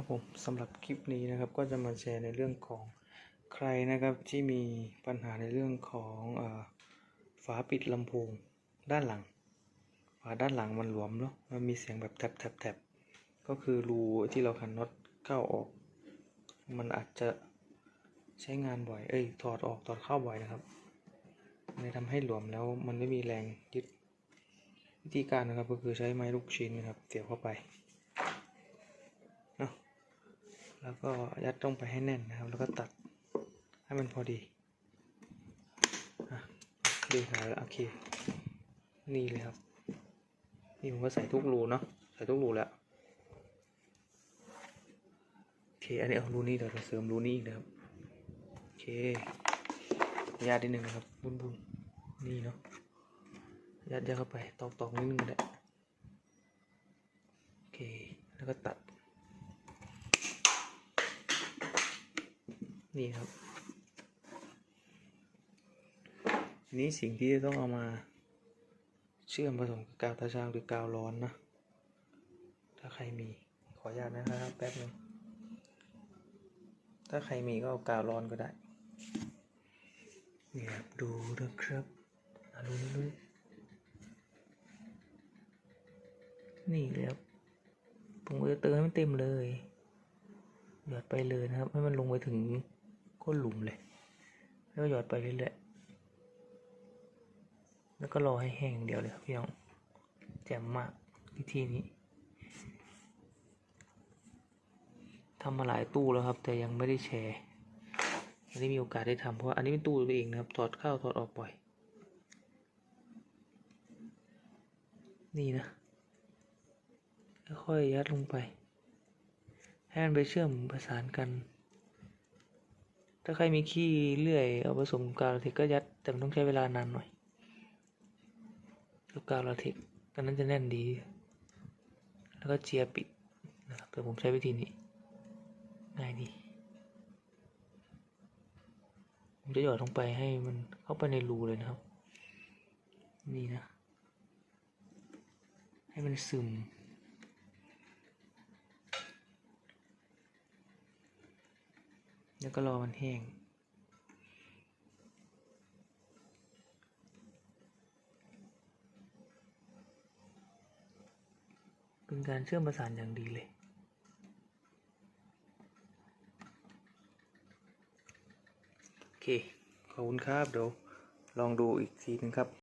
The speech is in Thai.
ครับผมสำหรับคลิปนี้นะครับก็จะมาแชร์ในเรื่องของใครนะครับที่มีปัญหาในเรื่องของอฝาปิดลำโพงด้านหลังฝาด้านหลังมันหลวมเนาะมันมีเสียงแบบแทบแทบแทบก็คือรูที่เราขันน็อตเข้าออก มันอาจจะใช้งานบ่อยเอ้ยถอดออกถอดเข้าบ่อยนะครับมันเลยทำให้หลวมแล้วมันไม่มีแรงยึดวิธีการนะครับก็คือใช้ไม้ลูกชิ้นนะครับเสียบเข้าไป แล้วก็ยัดตรงไปให้แน่นนะครับ แล้วก็ตัดให้มันพอดีดีหาแล้วโอเค นี่เลยครับ นี่ผมก็ใส่ทุกรูเนาะ ใส่ทุกรูแล้ว โอเค อันนี้เอารูนี้เดี๋ยวเราเสริมรูนี้อีกนะครับ โอเคยัดนิดนึงนะครับ บุนบุนนี่เนาะ ยัดยัดเข้าไป ตอกตอกนิดนึงก็ได้โอเค แล้วก็ตัด นี่ครับ นี้สิ่งที่ต้องเอามา เชื่อมผสมกับกาวตาช่างหรือกาวร้อนนะ ถ้าใครมีขออนุญาตนะครับแป๊บนึงถ้าใครมีก็เอากาวร้อนก็ได้เนี่ยบดูนะครับอะดูนี่ดูนี่นี่เลยครับผมก็จะเติมให้มันเต็มเลย หยอดไปเลยนะครับ ให้มันลงไปถึง ก้นหลุมเลย แล้วก็หยอดไปเรื่อยๆแล้วก็รอให้แห้งเดียวเลยครับพี่น้องแจ่มมากวิธีนี้ทำมาหลายตู้แล้วครับ แต่ยังไม่ได้แชร์ไม่ได้มีโอกาสได้ทำเพราะอันนี้เป็นตู้ตัวเองนะครับถอดเข้าถอดออกบ่อย นี่นะค่อยๆยัดลงไปให้มันไปเชื่อมประสานกัน ถ้าใครมีขี้เลื่อยเอาผสมกาวลาเทกก็ยัดแต่มันต้องใช้เวลานานหน่อยกาวลาเทกกันนั้นจะแน่นดี แล้วก็เจียปิดนะครับแต่ผมใช้วิธีนี้ง่ายดีผมจะหยอดลงไปให้มันเข้าไปในรูเลยนะครับ นี่นะ ให้มันซึม แล้วก็รอมันแห้ง เป็นการเชื่อมประสานอย่างดีเลยโอเค ขอบคุณครับเดี๋ยวลองดูอีกทีหนึงครับ